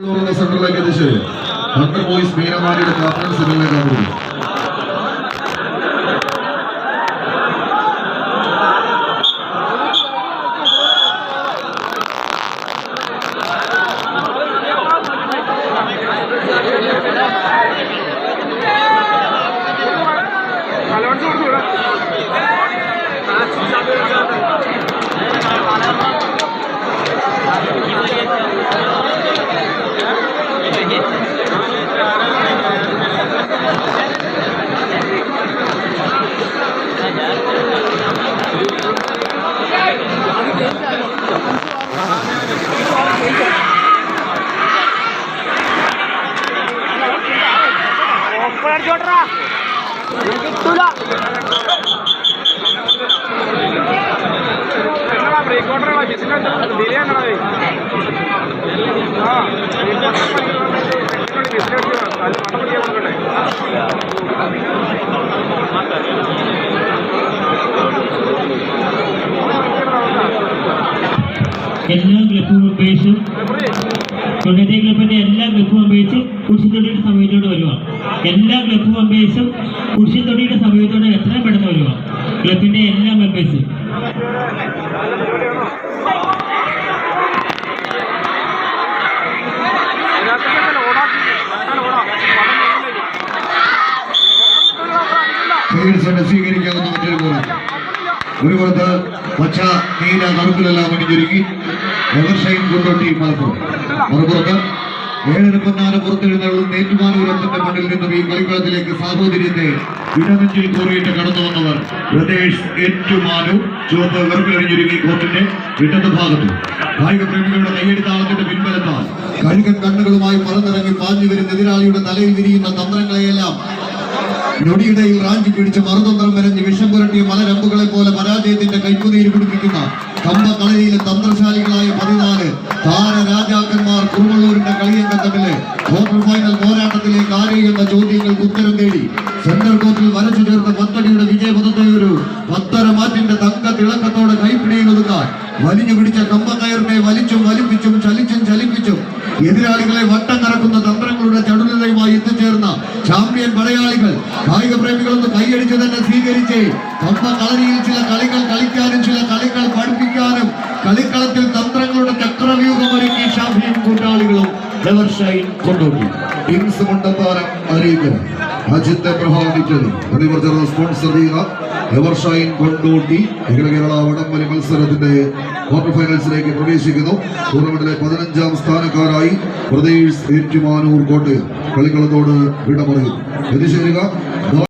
സെന്ററിലേക്ക് എത്തിച്ച് Hunter boys മീനമാരിയുടെ Kappan സെന്ററിലേക്കാണ് പോകുന്നത് ഓപ്പറടിച്ചോട്ടറാ കിട്ടൂല చూడరా? ఎన్నో ఎప్పుడు పేషెంట్ തൊണ്ണൂറ്റി ക്ലബിന്റെ എല്ലാ ക്ലബ് മെമ്പേഴ്സും കുരിശിത്തൊടിയുടെ സമയത്തോടെ വരുക എല്ലാ ക്ലബ് മെമ്പേഴ്സും കുരിശിത്തൊടിയുടെ സമയത്തോട് എത്രയും പെട്ടെന്ന് വരുക ക്ലബിന്റെ എല്ലാ മെമ്പേഴ്സും സ്വീകരിക്കാവുന്ന മറ്റൊരു ഒരു പുറത്ത് പച്ച നീല കറുപ്പിലെല്ലാം അണിഞ്ഞൊരുക്കി. എവർഷൈൻ കൊണ്ടോട്ടി മലപ്പുറം മറുപുറത്ത് ഏഴര പൊന്നാന പുറത്തെഴുന്നള്ളുന്ന ഏറ്റുമാനൂരത്തിന്റെ മണ്ണിൽ നിന്നും ഈ കളിക്കളത്തിലേക്ക് സാഹോദര്യത്തെ ഇടനെഞ്ചിൽ കോറിയിട്ട് കടന്നു വന്നവർ പ്രദേശ് ഏറ്റുമാനു ചുവപ്പ് വെറുപ്പിലണിഞ്ഞൊരുക്കി കോർട്ടിന്റെ ഇടത് ഭാഗത്ത്. കായിക പ്രേമികളുടെ കയ്യടിത്താളത്തിന്റെ പിൻബലത്താൽ കഴുകൻ കണ്ണുകളുമായി പറന്നിറങ്ങി പാഞ്ഞു വരുന്ന എതിരാളിയുടെ തലയിൽ വിരിയുന്ന തന്ത്രങ്ങളെയെല്ലാം ഞൊടിയിടയിൽ റാഞ്ചി പിടിച്ച് മറുതന്ത്രം വരഞ്ഞ് വിഷം പുരട്ടിയ മലരമ്പുകളെ പോലെ പരാജയത്തിന്റെ കൈക്കുതിയിൽ പിടിപ്പിക്കുന്ന കമ്പകളരിയിലെ തന്ത്രശാലികളായ പതിനാല് താര രാജാക്കന്മാർ കുറുവള്ളൂരിന്റെ കളിയങ്കം തമ്മിൽ ക്വാർട്ടർ ഫൈനൽ പോരാട്ടത്തിലേക്ക് ആരെയുന്ന ചോദ്യങ്ങൾക്ക് ഉത്തരം തേടി സെന്റർ കോർട്ടിൽ വരച്ചു ചേർന്ന പത്തടിയുടെ വിജയപഥത്തെ ഒരു പത്തര മാറ്റിന്റെ തങ്ക തിളക്കത്തോടെ കൈപ്പിടിയിൽ ഒതുക്കാൻ വലിഞ്ഞു പിടിച്ച കമ്പക്കയറിനെ വലിച്ചും വലിപ്പിച്ചും ചലിച്ചും ചലിപ്പിച്ചും എതിരാളികളെ വട്ടം കറക്കുന്ന തന്ത്രങ്ങളുടെ ചടുലതയുമായി എത്തിച്ചേർന്ന ചാമ്പ്യൻ പടയാളികൾ കായിക പ്രേമികളൊന്ന് കൈയടിച്ച് തന്നെ സ്വീകരിച്ച് കമ്പ കളരിയിൽ ചില കളികൾ കളിക്കാനും ചില ഷൈൻ കൊണ്ടുപോയി. കിങ്സ് മുണ്ടത്താനം അറിയിക്കൽ രാജ്യത്തെ പ്രഭാവിച്ചത് പ്രതിവർദ്ധന സ്പോൺസർ ചെയ്യുക എവർഷൈൻ കൊണ്ടോട്ടി കേരള വടംവലി മത്സരത്തിന്റെ ക്വാർട്ടർ ഫൈനൽസിലേക്ക് പ്രവേശിക്കുന്നു. ടൂർണമെന്റിലെ പതിനഞ്ചാം സ്ഥാനക്കാരായി പ്രദേശ് ഏറ്റുമാനൂർ കോട്ടയം കളിക്കളത്തോട് വിട പറയുന്നു. എത്തിച്ചേരുക